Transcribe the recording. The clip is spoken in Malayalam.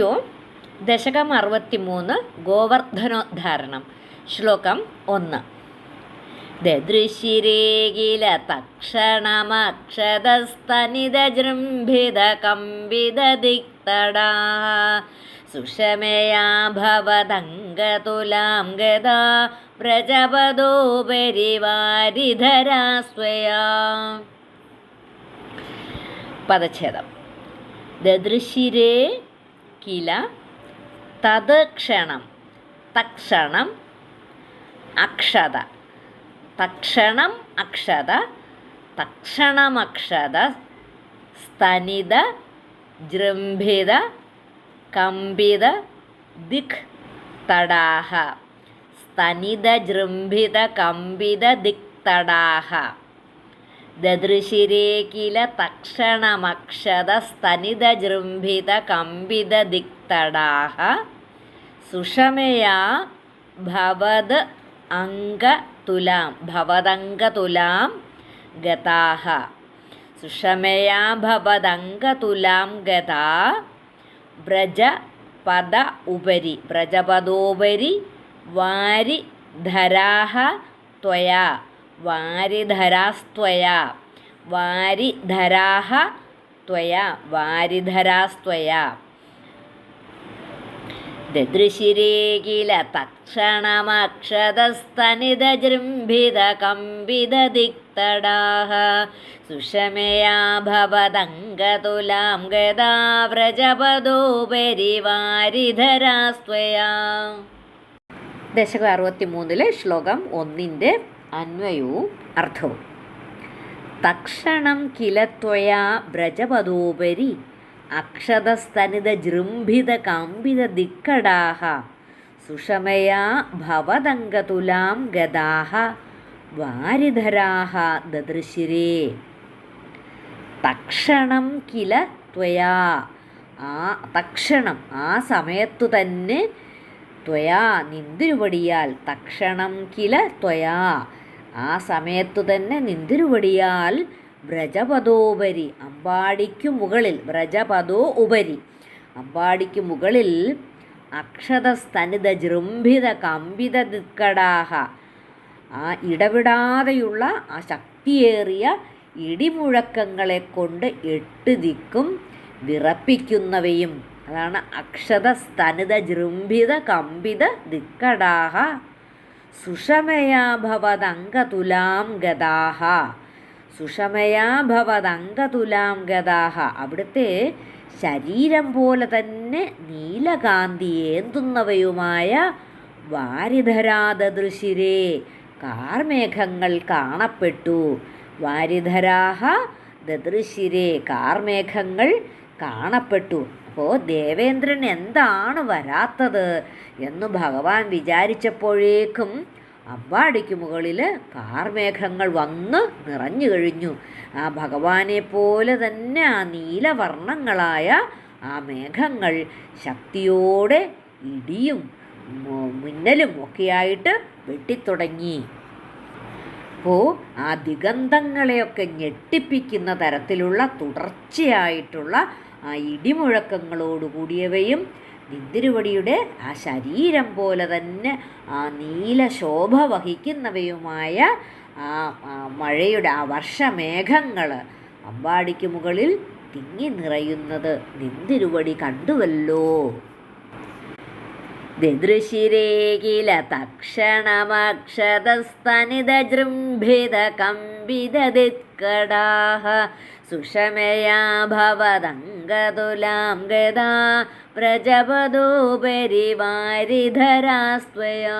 ഓം. ദശകം അറുപത്തിമൂന്ന് ഗോവർദ്ധനോദ്ധാരണം. ശ്ലോകം ഒന്ന്. ദദൃശിരേകില തക്ഷണമക്ഷതസ്തനിതജൃംഭിത കമ്പിത ദിക്തടാ സുഷമയാ ഭവതംഗതുലാം ഗതാ പ്രജപദോപരി വാരിധരാ സ്വയാ പദച്ഛേദം ദദൃശിരേ കില. തത് ക്ഷണം തക്ഷണം അക്ഷത. തക്ഷണം അക്ഷത. തക്ഷണമക്ഷത. സ്തനിത ജൃംഭിത കമ്പിത ദിക് തടാഹ. സ്തനിത ജൃംഭിത കമ്പിത ദിക് തടാഹ. ദദൃശിരേ കില തക്ഷണമക്ഷത സ്തനിത ജൃംഭിത കമ്പിത ദിക്തടാഹ സുഷമയാ ഭവത് അംഗതുലാം ഭവതംഗതുലാം ഗതാഹ. സുഷമയാ ഭവതംഗതുലാം ഗതാ വ്രജപദ ഉപരി വ്രജപദോപരി വാരി ധരാഹ ത്വയാ. വാരിധരാസ്ത്വയാ. വാരിധരാഹ ത്വയാ. വാരിധരാസ്ത്വയാ. ദദൃശിരേ കില തക്ഷണമക്ഷതസ്തനിതജൃംഭിത കമ്പിത ദിക്തടാഹ സുഷമയാ ഭവതംഗതുലാം ഗതാ വ്രജപദോപരി വാരിധരാസ്ത്വയാ. ദശകം അറുപത്തി മൂന്നിലെ ശ്ലോകം ഒന്നിന്റെ അന്വയവും അർത്ഥവും. തക്ഷണം കില ത്വയാ വ്രജപദോപരി ദിക്കടാഹ സുഷമയാ ഭവതംഗതുലാം ഗതാഹ വാരിധരാഹ ദദൃശിരേ. തക്ഷണം കില ത്വയാ ആ തക്ഷണം ആ സമയത്തു തന്നെ ത്വയാ നിന്തിരുപടിയാൽ തക്ഷണം കില ത്വയാ ആ സമയത്തു തന്നെ നിന്തിരുവടിയാൽ വ്രജപദോപരി. അമ്പാടിക്കു മുകളിൽ വ്രജപദോ ഉപരി. അമ്പാടിക്ക് മുകളിൽ അക്ഷതസ്തനിത ജൃംഭിത കമ്പിത ദിക്കടാഹ ആ ഇടവിടാതെയുള്ള ആ ശക്തിയേറിയ ഇടിമുഴക്കങ്ങളെ കൊണ്ട് എട്ട് ദിക്കും വിറപ്പിക്കുന്നവയും. അതാണ് അക്ഷതസ്തനിത ജൃംഭിത കമ്പിത ദിക്കടാഹ സുഷമയാ ഭവതംഗതുലാം ഗതാഹ സുഷമയാ ഭവതംഗതുലാം ഗതാഹ അവിടുത്തെ ശരീരം പോലെ തന്നെ നീലകാന്തി ഏന്തുന്നവയുമായ വാരിധരാദൃശിരേ കാർമേഘങ്ങൾ കാണപ്പെട്ടു. വാരിധരാഹ ദദൃശിരേ. കാർമേഘങ്ങൾ കാണപ്പെട്ടു. അപ്പോൾ ദേവേന്ദ്രൻ എന്താണ് വരാത്തത് എന്ന് ഭഗവാൻ വിചാരിച്ചപ്പോഴേക്കും അമ്പാടിക്ക് മുകളിൽ കാർമേഘങ്ങൾ വന്ന് നിറഞ്ഞു കഴിഞ്ഞു. ആ ഭഗവാനെ പോലെ തന്നെ ആ നീലവർണങ്ങളായ ആ മേഘങ്ങൾ ശക്തിയോടെ ഇടിയും മിന്നലും ഒക്കെയായിട്ട് വെട്ടിത്തുടങ്ങി. അപ്പോൾ ആ ദിഗന്ധങ്ങളെയൊക്കെ ഞെട്ടിപ്പിക്കുന്ന തരത്തിലുള്ള തുടർച്ചയായിട്ടുള്ള ആ ഇടിമുഴക്കങ്ങളോടുകൂടിയവയും നിന്തിരുവടിയുടെ ആ ശരീരം പോലെ തന്നെ ആ നീല ശോഭ വഹിക്കുന്നവയുമായ ആ മഴയുടെ ആ വർഷമേഘങ്ങൾ അമ്പാടിക്ക് മുകളിൽ തിങ്ങി നിറയുന്നത് നിന്തിരുവടി കണ്ടുവല്ലോ. ദദൃശിരേ കില തക്ഷണമക്ഷതസ്തനിതജൃംഭിത കമ്പിതദിത്കടാഹ സുഷമയാ ഭവതംഗതുലാം ഗതാ പ്രജപദോപരി വാരിധരാസ്ത്വയാ